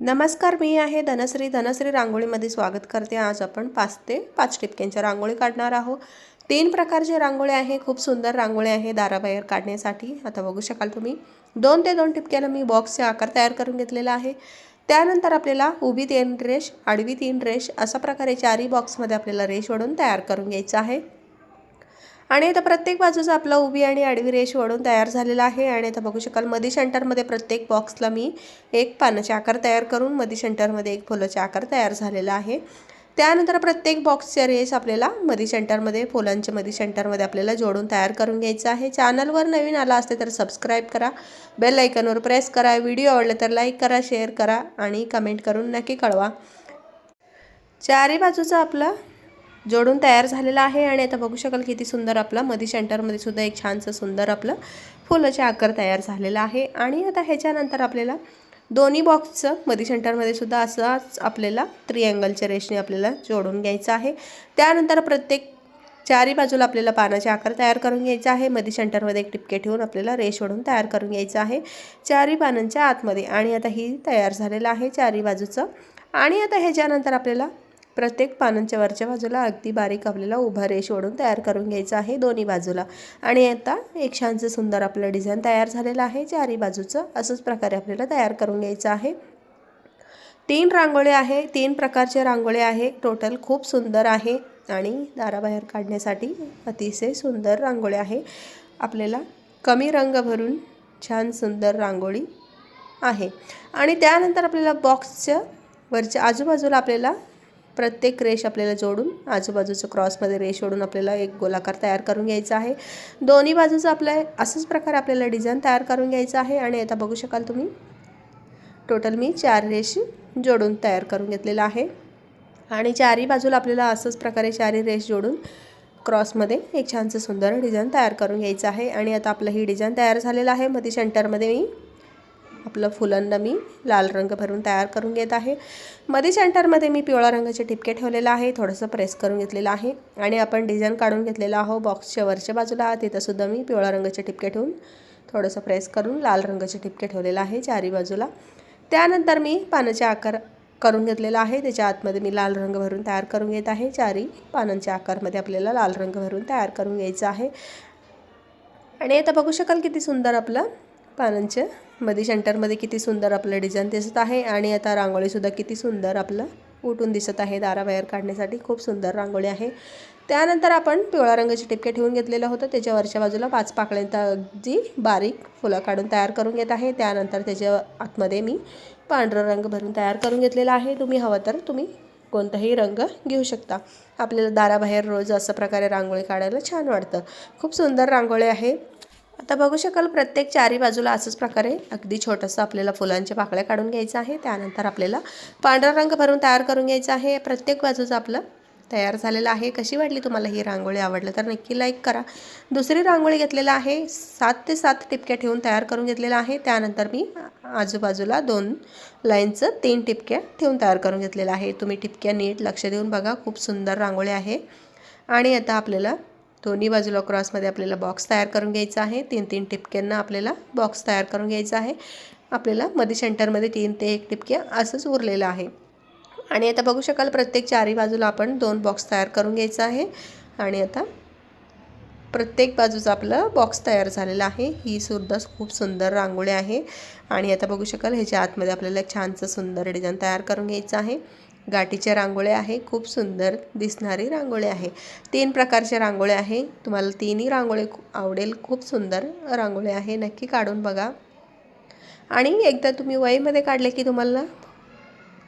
नमस्कार मी आहे धनश्री. धनश्री रांगोळीमध्ये स्वागत करते. आज आपण पाच ते पाच टिपक्यांच्या रांगोळी काढणार आहोत. तीन प्रकारचे रांगोळी आहे. खूप सुंदर रांगोळी आहे दाराबाहेर काढण्यासाठी. आता बघू शकाल तुम्ही. दोन ते दोन टिपक्याला मी बॉक्सचे आकार तयार करून घेतलेला आहे. त्यानंतर आपल्याला उभी तीन रेश आडवी तीन रेश अशा प्रकारे चारही बॉक्समध्ये आपल्याला रेश ओढून तयार करून घ्यायचं आहे. आणि आता प्रत्येक बाजूचा आपला उभी आणि आडवी रेष वळून तयार झालेला आहे. आणि आता बघू शकाल मधी सेंटरमध्ये प्रत्येक बॉक्सला मी एक पानाचे आकार तयार करून मधी सेंटरमध्ये एक फुलाचे आकार तयार झालेला आहे. त्यानंतर प्रत्येक बॉक्सच्या रेस आपल्याला मधी सेंटरमध्ये फुलांच्या मधी सेंटरमध्ये आपल्याला जोडून तयार करून घ्यायचं आहे. चॅनलवर नवीन आला असते तर सबस्क्राईब करा बेल आयकनवर प्रेस करा व्हिडिओ आवडले तर लाईक करा शेअर करा आणि कमेंट करून नक्की कळवा. चारही बाजूचा आपला जोडून तयार झालेला आहे आणि आता बघू शकाल किती सुंदर आपला मधी सेंटरमध्ये सुद्धा एक छानसं सुंदर आपलं फुलाचे आकार तयार झालेला आहे. आणि आता ह्याच्यानंतर आपल्याला दोन्ही बॉक्सचं मधी सेंटरमध्ये सुद्धा असाच आपल्याला त्रिअँगलच्या रेषने आपल्याला जोडून घ्यायचं आहे. त्यानंतर प्रत्येक चारी बाजूला आपल्याला पानाचे आकार तयार करून घ्यायचा आहे. मधी सेंटरमध्ये एक टिपके ठेवून आपल्याला रेष ओढून तयार करून घ्यायचं आहे. चारी पानांच्या आतमध्ये. आणि आता ही तयार झालेलं आहे चारी बाजूचं. आणि आता ह्याच्यानंतर आपल्याला प्रत्येक पानांच्या वरच्या बाजूला अगदी बारीक आपल्याला उभा रेश ओढून तयार करून घ्यायचं आहे दोन्ही बाजूला. आणि आता एक छानसं सुंदर आपलं डिझाईन तयार झालेलं आहे. चारी बाजूचं असंच प्रकारे आपल्याला तयार करून घ्यायचं आहे. तीन रांगोळी आहे. तीन प्रकारचे रांगोळी आहे. टोटल खूप सुंदर आहे. आणि दाराबाहेर काढण्यासाठी अतिशय सुंदर रांगोळी आहे. आपल्याला कमी रंग भरून छान सुंदर रांगोळी आहे. आणि त्यानंतर आपल्याला बॉक्सच्या वरच्या आजूबाजूला आपल्याला प्रत्येक रेष आपल्याला जोडून आजूबाजूचं क्रॉसमध्ये रेष ओढून आपल्याला एक गोलाकार तयार करून घ्यायचा आहे. दोन्ही बाजूचं आपल्या असंच प्रकारे आपल्याला डिझाईन तयार करून घ्यायचं आहे आणि आता बघू शकाल तुम्ही. टोटल मी चार रेष जोडून तयार करून घेतलेलं आहे. आणि चारही बाजूला आपल्याला असंच प्रकारे चारही रेष जोडून क्रॉसमध्ये एक छानसं सुंदर डिझाईन तयार करून घ्यायचं आहे. आणि आता आपलं ही डिझाईन तयार झालेलं आहे. मध्ये सेंटरमध्ये मी आपलं फुलांना मी लाल रंग भरून तयार करून घेत आहे. मध्ये सेंटरमध्ये मी पिवळा रंगाचे ठिपके ठेवलेलं आहे थोडंसं प्रेस करून घेतलेलं आहे आणि आपण डिझाईन काढून घेतलेला आहो बॉक्सच्या वरच्या बाजूला. तिथंसुद्धा मी पिवळा रंगाचे ठिपके ठेवून थोडंसं प्रेस करून लाल रंगाचे ठिपके ठेवलेलं आहे चारी बाजूला. त्यानंतर मी पानाचे आकार करून घेतलेला आहे. त्याच्या आतमध्ये मी लाल रंग भरून तयार करून घेत आहे. चारी पानांच्या आकारमध्ये आपल्याला लाल रंग भरून तयार करून घ्यायचा आहे. आणि आता बघू शकाल किती सुंदर आपलं पानांच्या मध्ये सेंटरमध्ये किती सुंदर आपलं डिझाईन दिसत आहे आणि आता रांगोळीसुद्धा किती सुंदर आपलं उठून दिसत आहे दाराबाहेर काढण्यासाठी. खूप सुंदर रांगोळी आहे. त्यानंतर आपण पिवळ्या रंगाचे टिपके ठेवून घेतलेलं होतं. त्याच्या वरच्या बाजूला पाच पाकळ्यांत अगदी बारीक फुलं काढून तयार करून घेत आहे. त्यानंतर त्याच्या आतमध्ये मी पांढरा रंग भरून तयार करून घेतलेला आहे. तुम्ही हवं तर तुम्ही कोणताही रंग घेऊ शकता. आपल्याला दाराबाहेर रोज असं प्रकारे रांगोळी काढायला छान वाटतं. खूप सुंदर रांगोळी आहे. आता बघू शकाल प्रत्येक चारी बाजूला असंच प्रकारे अगदी छोटंसं आपल्याला फुलांच्या पाकळ्या काढून घ्यायचं आहे. त्यानंतर आपल्याला पांढरा रंग भरून तयार करून घ्यायचा आहे. प्रत्येक बाजूचं आपलं तयार झालेलं आहे. कशी वाटली तुम्हाला ही रांगोळी? आवडलं तर नक्की लाईक करा. दुसरी रांगोळी घेतलेला आहे. सात ते सात टिपक्या ठेवून तयार करून घेतलेला आहे. त्यानंतर मी आजूबाजूला दोन लाईनचं तीन टिपक्या ठेवून तयार करून घेतलेलं आहे. तुम्ही टिपक्या नीट लक्ष देऊन बघा. खूप सुंदर रांगोळी आहे. आणि आता आपल्याला दोन्ही बाजूला क्रॉसमध्ये आपल्याला बॉक्स तयार करून घ्यायचा आहे. तीन तीन टिपक्यांना आपल्याला बॉक्स तयार करून घ्यायचा आहे. आपल्याला मध्ये सेंटरमध्ये तीन ते एक टिपक्या असंच उरलेलं आहे. आणि आता बघू शकाल प्रत्येक चारही बाजूला आपण दोन बॉक्स तयार करून घ्यायचा आहे. आणि आता प्रत्येक बाजूचा आपलं बॉक्स तयार झालेला आहे. ही सुद्धा खूप सुंदर रांगोळी आहे. आणि आता बघू शकाल ह्याच्या आतमध्ये आपल्याला छानसं सुंदर डिझाईन तयार करून घ्यायचं आहे. गाठीच्या रांगोळ्या आहे खूप सुंदर दिसणारी रांगोळी आहे. तीन प्रकारच्या रांगोळ्या आहे. तुम्हाला तिन्ही रांगोळी आवडेल खूप सुंदर रांगोळी आहे. नक्की काढून बघा. आणि एकदा तुम्ही वहीमध्ये काढले की तुम्हाला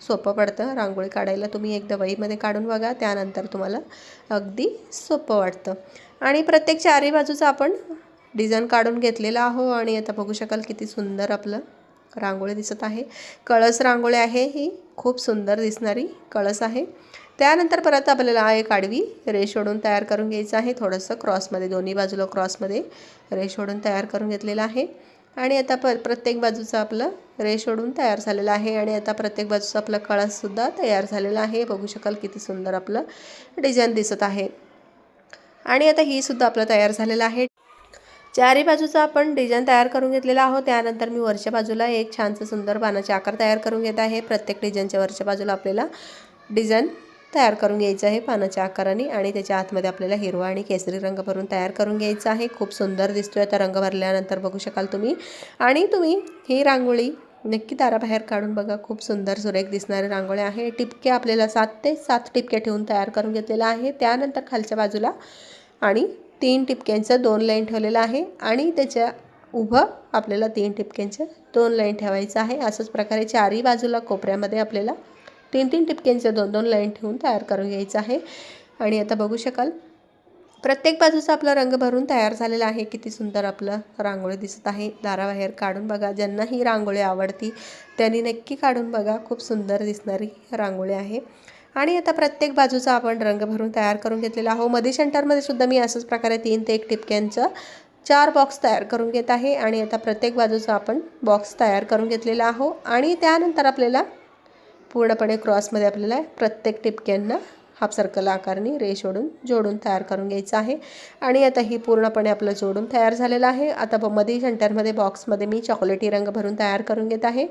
सोपं पडतं रांगोळी काढायला. तुम्ही एकदा वहीमध्ये काढून बघा त्यानंतर तुम्हाला अगदी सोपं वाटतं. आणि प्रत्येक चारही बाजूचं आपण डिझाईन काढून घेतलेलं आहो आणि आता बघू शकाल किती सुंदर आपलं रांगोळी दिसत आहे. कळस रांगोळी आहे. ही खूप सुंदर दिसणारी कळस आहे. त्यानंतर परत आपल्याला एक आडवी रेश ओढून तयार करून घ्यायचं आहे. थोडंसं क्रॉसमध्ये दोन्ही बाजूला क्रॉसमध्ये रेश ओढून तयार करून घेतलेलं आहे. आणि आता प प्रत्येक बाजूचं आपलं रेश ओढून तयार झालेलं आहे. आणि आता प्रत्येक बाजूचं आपलं कळससुद्धा तयार झालेला आहे. बघू शकाल किती सुंदर आपलं डिझाईन दिसत आहे. आणि आता ही सुद्धा आपलं तयार झालेलं आहे. चारी बाजूचा आपण डिझाईन तयार करून घेतलेला आहोत. त्यानंतर मी वरच्या बाजूला एक छानसं सुंदर पानाचे आकार तयार करून घेत आहे. प्रत्येक डिझाईनच्या वरच्या बाजूला आपल्याला डिझाईन तयार करून घ्यायचं आहे पानाच्या आकाराने आणि त्याच्या आतमध्ये आपल्याला हिरवा आणि केसरी रंग भरून तयार करून घ्यायचा आहे. खूप सुंदर दिसतोय आता रंग भरल्यानंतर बघू शकाल तुम्ही. आणि तुम्ही ही रांगोळी नक्की दाराबाहेर काढून बघा. खूप सुंदर सुरेख दिसणारे रांगोळी आहे. टिपके आपल्याला सात ते सात टिपके ठेवून तयार करून घेतलेला आहे. त्यानंतर खालच्या बाजूला आणि तीन टिपक्यांचं दोन लाईन ठेवलेलं आहे आणि त्याच्या उभं आपल्याला तीन टिपक्यांचं दोन लाईन ठेवायचं आहे. असंच प्रकारे चारही बाजूला कोपऱ्यामध्ये आपल्याला तीन तीन टिपक्यांचं दोन दोन लाईन ठेवून तयार करून घ्यायचं आहे. आणि आता बघू शकाल प्रत्येक बाजूचा आपला रंग भरून तयार झालेला आहे. किती सुंदर आपलं रांगोळी दिसत आहे. दाराबाहेर काढून बघा ज्यांना ही रांगोळी आवडती त्यांनी नक्की काढून बघा. खूप सुंदर दिसणारी रांगोळी आहे. आणि आता प्रत्येक बाजूचा आपण रंग भरून तयार करून घेतलेला आहो मधी सेंटरमध्ये सुद्धा मी असंच प्रकारे तीन ते एक टिपक्यांचं चार बॉक्स तयार करून घेत आहे. आणि आता प्रत्येक बाजूचा आपण बॉक्स तयार करून घेतलेला आहो आणि त्यानंतर आपल्याला पूर्णपणे क्रॉसमध्ये आपल्याला प्रत्येक टिपक्यांना हाफ सर्कल आकारणी रेष ओढून जोडून तयार करून घ्यायचं आहे. आणि आता ही पूर्णपणे आपलं जोडून तयार झालेलं आहे. आता ब मध्ये सेंटरमध्ये बॉक्समध्ये मी चॉकलेटी रंग भरून तयार करून घेत आहे.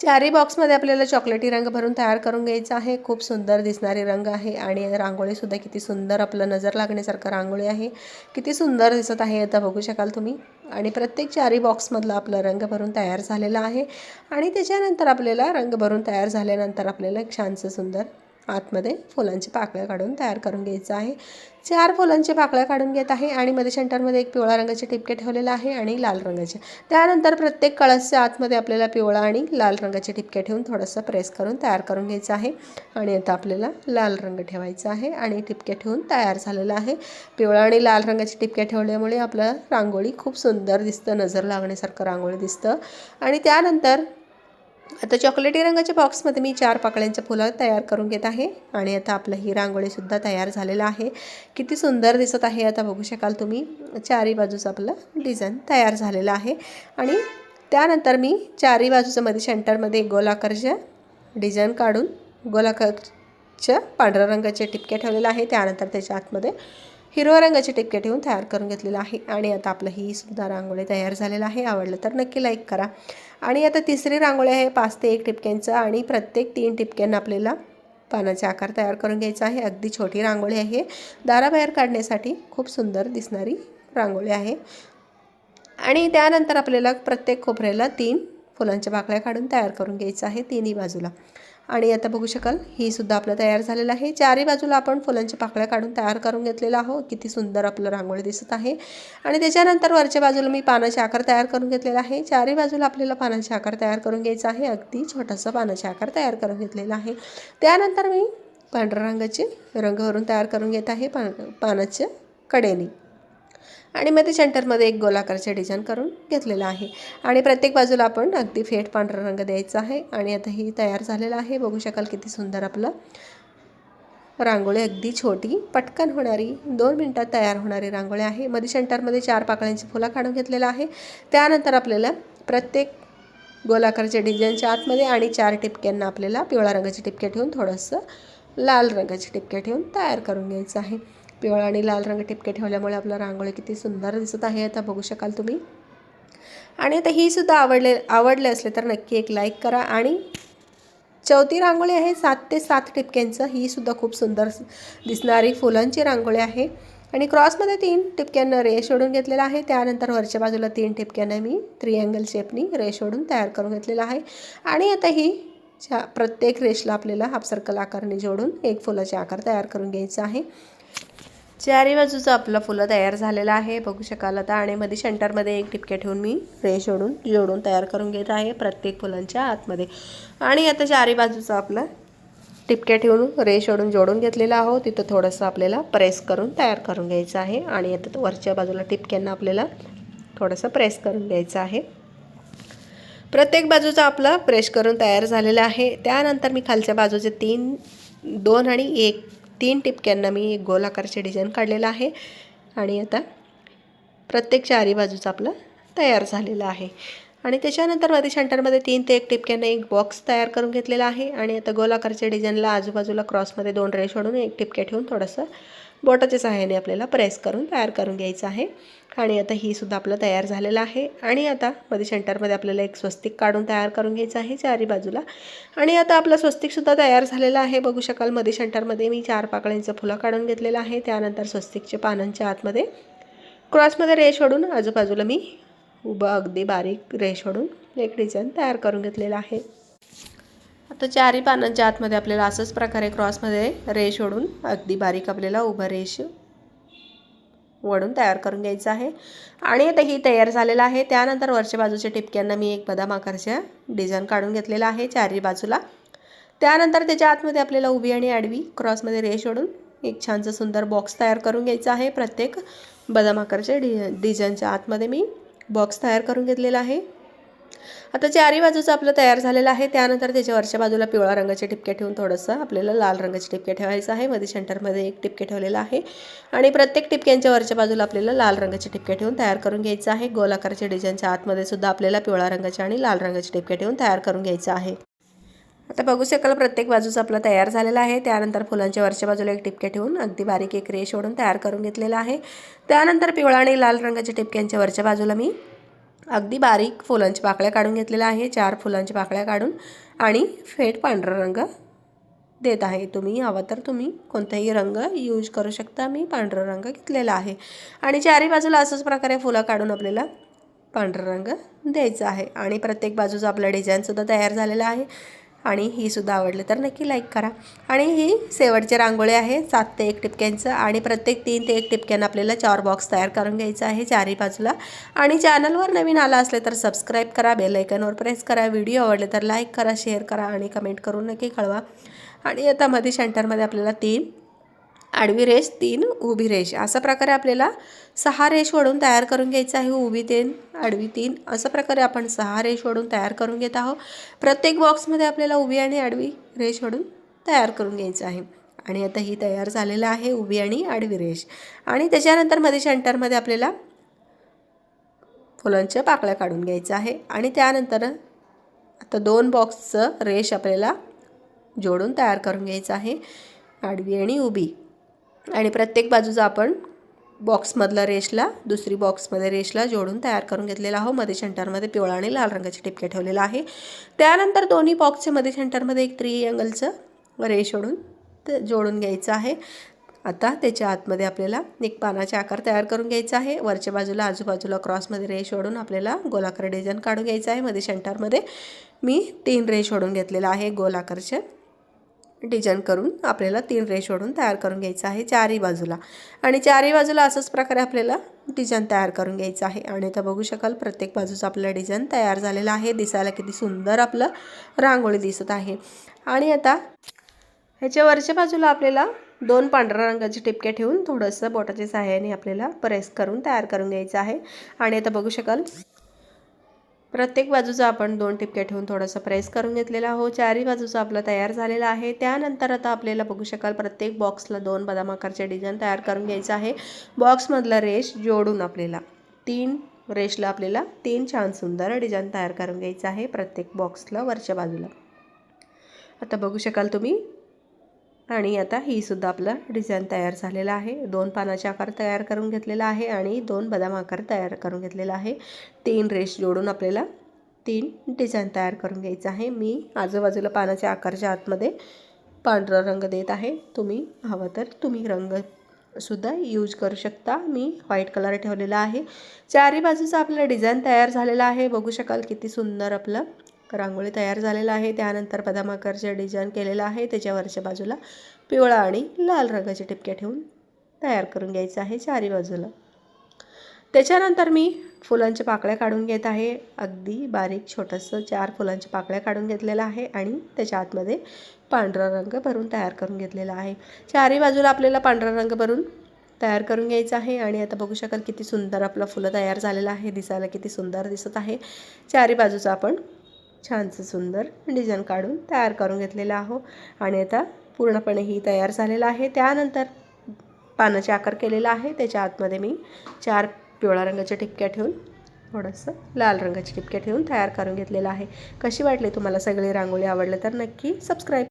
चारही बॉक्समध्ये आपल्याला चॉकलेटी रंग भरून तयार करून घ्यायचा आहे. खूप सुंदर दिसणारे रंग आहे आणि रांगोळीसुद्धा किती सुंदर आपलं नजर लागण्यासारखं रांगोळी आहे. किती सुंदर दिसत आहे आता बघू शकाल तुम्ही. आणि प्रत्येक चारही बॉक्समधला आपला रंग भरून तयार झालेला आहे. आणि त्याच्यानंतर आपल्याला रंग भरून तयार झाल्यानंतर आपल्याला एक छानसं सुंदर आतमध्ये फुलांची पाकळ्या काढून तयार करून घ्यायचं आहे. चार फुलांची पाकळ्या काढून घेत आहे आणि मध्ये सेंटरमध्ये एक पिवळा रंगाचे टिपके ठेवलेला आहे आणि लाल रंगाचे. त्यानंतर प्रत्येक कळसच्या आतमध्ये आपल्याला पिवळा आणि लाल रंगाचे टिपके ठेवून थोडंसं प्रेस करून तयार करून घ्यायचं आहे. आणि आता आपल्याला लाल रंग ठेवायचा आहे आणि टिपके ठेवून तयार झालेलं आहे. पिवळा आणि लाल रंगाचे टिपके ठेवल्यामुळे आपलं रांगोळी खूप सुंदर दिसतं. नजर लागण्यासारखं रांगोळी दिसतं. आणि त्यानंतर आता चॉकलेटी रंगाच्या बॉक्समध्ये मी चार पाकळ्यांच्या फुलं तयार करून घेत आहे. आणि आता आपलं ही रांगोळीसुद्धा तयार झालेलं आहे. किती सुंदर दिसत आहे आता बघू शकाल तुम्ही. चारही बाजूचं आपलं डिझाईन तयार झालेलं आहे. आणि त्यानंतर मी चारही बाजूचं मध्ये सेंटरमध्ये गोलाकारच्या डिझाईन काढून गोलाकारच्या पांढऱ्या रंगाचे टिपके ठेवलेले आहे त्यानंतर त्याच्या आतमध्ये हिरव्या रंगाचे टिपके ठेवून तयार करून घेतलेलं आहे. आणि आता आपलं ही सुद्धा रांगोळी तयार झालेलं आहे. आवडलं तर नक्की लाईक करा. आणि आता तिसरी रांगोळी आहे पाच ते एक टिपक्यांचं. आणि प्रत्येक तीन टिपक्यांना आपल्याला पानाचे आकार तयार करून घ्यायचा आहे. अगदी छोटी रांगोळी आहे. दाराबाहेर काढण्यासाठी खूप सुंदर दिसणारी रांगोळी आहे. आणि त्यानंतर आपल्याला प्रत्येक खोपऱ्याला तीन फुलांच्या बाकड्या काढून तयार करून घ्यायचं आहे. तिन्ही बाजूला. आणि आता बघू शकाल ही सुद्धा आपलं तयार झालेलं आहे. चारही बाजूला आपण फुलांच्या पाकळ्या काढून तयार करून घेतलेलं आहोत. किती सुंदर आपलं रांगोळी दिसत आहे. आणि त्याच्यानंतर वरच्या बाजूला मी पानाचे आकार तयार करून घेतलेला आहे. चारही बाजूला आपल्याला पानाचे आकार तयार करून घ्यायचा आहे. अगदी छोटासा पानाचे आकार तयार करून घेतलेला आहे. त्यानंतर मी पांढऱ्या रंगाचे रंग भरून तयार करून घेत आहे पा पानाच्या कडेने. आणि मग ते सेंटरमध्ये एक गोलाकारचे डिझाईन करून घेतलेलं आहे. आणि प्रत्येक बाजूला आपण अगदी फेट पांढरा रंग द्यायचा आहे. आणि आता ही तयार झालेलं आहे. बघू शकाल किती सुंदर आपलं रांगोळी अगदी छोटी पटकन होणारी दोन मिनटात तयार होणारी रांगोळी आहे. मध्ये सेंटरमध्ये चार पाकळ्यांची फुलं काढून घेतलेलं आहे. त्यानंतर आपल्याला प्रत्येक गोलाकारच्या डिझाईनच्या आतमध्ये आणि चार टिपक्यांना आपल्याला पिवळ्या रंगाचे टिपके ठेवून थोडंसं लाल रंगाचे टिपके ठेवून तयार करून घ्यायचं आहे. पिवळा आणि लाल रंग ठिपके ठेवल्यामुळे आपलं रांगोळी किती सुंदर दिसत आहे. आता बघू शकाल तुम्ही. आणि आता ही सुद्धा आवडले आवडले असले तर नक्की एक लाईक करा. आणि चौथी रांगोळी आहे सात ते सात टिपक्यांचं ही सुद्धा खूप सुंदर दिसणारी फुलांची रांगोळी आहे. आणि क्रॉसमध्ये तीन टिपक्यांना रेश ओढून घेतलेला आहे. त्यानंतर वरच्या बाजूला तीन टिपक्यांना मी त्रिअँगल शेपनी रेश ओढून तयार करून घेतलेला आहे. आणि आता ही च्या प्रत्येक रेशला आपल्याला हाफ सर्कल आकारने जोडून एक फुलाचे आकार तयार करून घ्यायचा आहे. चारी बाजूचं आपलं फुलं तयार झालेलं आहे. बघू शकाल आता. आणि मध्ये सेंटरमध्ये एक टिपके ठेवून मी रेश ओढून जोडून तयार करून घेत आहे प्रत्येक फुलांच्या आतमध्ये. आणि आता चारी बाजूचं आपलं टिपके ठेवून रेश ओढून जोडून घेतलेलं आहोत. तिथं थोडंसं आपल्याला प्रेस करून तयार करून घ्यायचं आहे. आणि आता वरच्या बाजूला टिपक्यांना आपल्याला थोडंसं प्रेस करून घ्यायचं आहे. प्रत्येक बाजूचं आपलं प्रेस करून तयार झालेलं आहे. त्यानंतर मी खालच्या बाजूचे तीन दोन आणि एक तीन टिपक्यांना मी एक गोलाकारचे डिझाईन काढलेलं आहे. आणि आता प्रत्येक चारी बाजूचं आपलं तयार झालेलं आहे. आणि त्याच्यानंतरमध्ये शंटरमध्ये तीन ते एक टिपक्यांना एक बॉक्स तयार करून घेतलेला आहे. आणि आता गोलाकारच्या डिझाईनला आजूबाजूला क्रॉसमध्ये दोन रेष ओढून एक टिपके ठेवून थोडंसं बोटाच्या सहाय्याने आपल्याला प्रेस करून तयार करून घ्यायचं आहे. आणि आता ही सुद्धा आपलं तयार झालेलं आहे. आणि आता मध्ये सेंटरमध्ये आपल्याला एक स्वस्तिक काढून तयार करून घ्यायचं आहे चारी बाजूला. आणि आता आपलं स्वस्तिकसुद्धा तयार झालेलं आहे. बघू शकाल मध्ये सेंटरमध्ये मी चार पाकळ्यांचं फुलं काढून घेतलेलं आहे. त्यानंतर स्वस्तिकच्या पानांच्या आतमध्ये क्रॉसमध्ये रेश ओढून आजूबाजूला मी उभं अगदी बारीक रेश ओढून एक डिझाईन तयार करून घेतलेलं आहे. तर चारही पानांच्या आतमध्ये आपल्याला असंच प्रकारे क्रॉसमध्ये रेश ओढून अगदी बारीक आपल्याला उभं रेश वडून तयार करून घ्यायचं आहे. आणि आता ही तयार झालेलं आहे. त्यानंतर वरच्या बाजूच्या टिपक्यांना मी एक बदाम आकारच्या डिझाईन काढून घेतलेला आहे चारही बाजूला. त्यानंतर त्याच्या आतमध्ये आपल्याला उभी आणि आडवी क्रॉसमध्ये रेश ओढून एक छानसं सुंदर बॉक्स तयार करून घ्यायचा आहे. प्रत्येक बदाम आकारच्या डि डिझाईनच्या आतमध्ये मी बॉक्स तयार करून घेतलेला आहे. आता चारही बाजूचं आपलं तयार झालेलं आहे त्यानंतर त्याच्या वरच्या बाजूला पिवळा रंगाचे टिपके ठेवून थोडंसं आपल्याला लाल रंगाचे टिपके ठेवायचं आहे. मध्ये सेंटरमध्ये एक टिपके ठेवलेलं आहे. आणि प्रत्येक टिपक्यांच्या वरच्या बाजूला आपल्याला लाल रंगाचे टिपके ठेवून तयार करून घ्यायचं आहे. गोलाकारच्या डिझाईनच्या आतमध्ये सुद्धा आपल्याला पिवळा रंगाचे आणि लाल रंगाचे टिपके ठेवून तयार करून घ्यायचं आहे. आता बघू शकाल प्रत्येक बाजूचा आपला तयार झालेला आहे. त्यानंतर फुलांच्या वरच्या बाजूला एक टिपके ठेवून अगदी बारीक एक रेश ओढून तयार करून घेतलेला आहे. त्यानंतर पिवळा आणि लाल रंगाच्या टिपक्यांच्या वरच्या बाजूला मी अगदी बारीक फुलांची पाकळ्या काढून घेतलेल्या आहे. चार फुलांची पाकळ्या काढून आणि फेट पांढरा रंग देत आहे. तुम्ही हवा तर तुम्ही कोणताही रंग यूज करू शकता. मी पांढरा रंग घेतलेला आहे. आणि चारही बाजूला असंच प्रकारे फुलं काढून आपल्याला पांढरा रंग द्यायचा आहे. आणि प्रत्येक बाजूचा आपला डिझाईनसुद्धा तयार झालेला आहे. आणि ही सुद्धा आवडली तर नक्की लाईक करा. आणि ही शेवटचे रांगोळी आहे सात ते एक टिपक्यांचं आणि प्रत्येक तीन ते एक टिपक्यानं आपल्याला चार बॉक्स तयार करून घ्यायचं आहे चारही बाजूला. आणि चॅनलवर नवीन आला असले तर सबस्क्राईब करा बेलायकनवर प्रेस करा. व्हिडिओ आवडले तर लाईक करा शेअर करा आणि कमेंट करून नक्की कळवा. आणि आता मध्ये सेंटरमध्ये आपल्याला तीन आडवी रेष तीन उभी रेष. अशा प्रकारे आपल्याला सहा रेष वडून तयार करून घ्यायचं आहे. उभी तीन आडवी तीन. अशा प्रकारे आपण सहा रेष वडून तयार करून घेत आहोत. प्रत्येक बॉक्समध्ये आपल्याला उभी आणि आडवी रेष वडून तयार करून घ्यायचं आहे. आणि आता ही तयार झालेलं आहे उभी आणि आडवी रेष. आणि त्याच्यानंतरमध्ये शेंटरमध्ये आपल्याला फुलांच्या पाकळ्या काढून घ्यायचं आहे. आणि त्यानंतर आता दोन बॉक्सचं रेष आपल्याला जोडून तयार करून घ्यायचं आहे. आडवी आणि उभी. आणि प्रत्येक बाजूचा आपण बॉक्समधला रेशला दुसरी बॉक्समध्ये रेशला जोडून तयार करून घेतलेला आहो मध्ये सेंटरमध्ये पिवळा आणि लाल रंगाचे टिपके ठेवलेला आहे. त्यानंतर दोन्ही बॉक्सच्या मध्ये सेंटरमध्ये एक थ्री अँगलचं रेश ओढून ते जोडून घ्यायचं आहे. आता त्याच्या आतमध्ये आपल्याला एक पानाचे आकार तयार करून घ्यायचा आहे. वरच्या बाजूला आजूबाजूला क्रॉसमध्ये रेश ओढून आपल्याला गोलाकार डिझाईन काढून घ्यायचं आहे. मध्ये सेंटरमध्ये मी तीन रेश ओढून घेतलेला आहे. गोलाकारच्या डिझाईन करून आपल्याला तीन रेश ओढून तयार करून घ्यायचं आहे चारही बाजूला. आणि चारही बाजूला असंच प्रकारे आपल्याला डिझाईन तयार करून घ्यायचं आहे. आणि आता बघू शकाल प्रत्येक बाजूचं आपलं डिझाईन तयार झालेलं आहे. दिसायला किती सुंदर आपलं रांगोळी दिसत आहे. आणि आता ह्याच्या वरच्या बाजूला आपल्याला दोन पांढऱ्या रंगाचे टिपके ठेवून थोडंसं बोटाच्या सहाय्याने आपल्याला प्रेस करून तयार करून घ्यायचं आहे. आणि आता बघू शकाल प्रत्येक बाजूचा आपण दोन टिपक्या ठेवून थोडासा प्रेस करून घेतलेला आहो चारही बाजूचा आपला तयार झालेला आहे. त्यानंतर आता आपल्याला बघू शकाल प्रत्येक बॉक्सला दोन बदाम आकारचे डिझाईन तयार करून घ्यायचं आहे. बॉक्समधला रेश जोडून आपल्याला तीन रेशला आपल्याला तीन छान सुंदर डिझाईन तयार करून घ्यायचं आहे प्रत्येक बॉक्सला वरच्या बाजूला. आता बघू शकाल तुम्ही आणि आता ही सुद्धा आपला डिझाईन तयार झालेला आहे. दोन पानाचे आकार तयार करून घेतलेला आहे आणि दोन बदाम आकार तयार करून घेतलेला आहे. तीन रेश जोडून आपल्याला तीन डिझाईन तयार करून घ्यायचं आहे. मी आजूबाजूला पानाच्या आकारच्या आतमध्ये पांढरा रंग देत आहे तुम्ही हवं तर तुम्ही रंग सुद्धा यूज करू शकता. मी व्हाईट कलर ठेवलेला आहे. चारही बाजूचा आपला डिझाईन तयार झालेला आहे. बघू शकाल किती सुंदर आपलं रांगोळी तयार झालेला आहे. त्यानंतर बदाम आकारचे डिझाईन केलेलं आहे. त्याच्यावरच्या बाजूला पिवळा आणि लाल रंगाचे टिपक्या ठेवून तयार करून घ्यायचं आहे चारी बाजूला. त्याच्यानंतर मी फुलांच्या पाकळ्या काढून घेत आहे. अगदी बारीक छोटंसं चार फुलांच्या पाकळ्या काढून घेतलेलं आहे आणि त्याच्या आतमध्ये पांढरा रंग भरून तयार करून घेतलेला आहे. चारही बाजूला आपल्याला पांढरा रंग भरून तयार करून घ्यायचं आहे आणि आता बघू शकाल किती सुंदर आपलं फुलं तयार झालेलं आहे. दिसायला किती सुंदर दिसत आहे. चारी बाजूचं आपण छानसं सुंदर डिझाईन काढून तयार करून घेतलेला आहो. आणि आता पूर्णपणे ही तयार झालेलं आहे. त्यानंतर पानाचे आकार केलेला आहे. त्याच्या आतमध्ये मी चार पिवळ्या रंगाच्या टिपक्या ठेवून थोडंसं लाल रंगाची टिपक्या ठेवून तयार करून घेतलेलं आहे. कशी वाटली तुम्हाला सगळी रांगोळी आवडलं तर नक्की सबस्क्राईब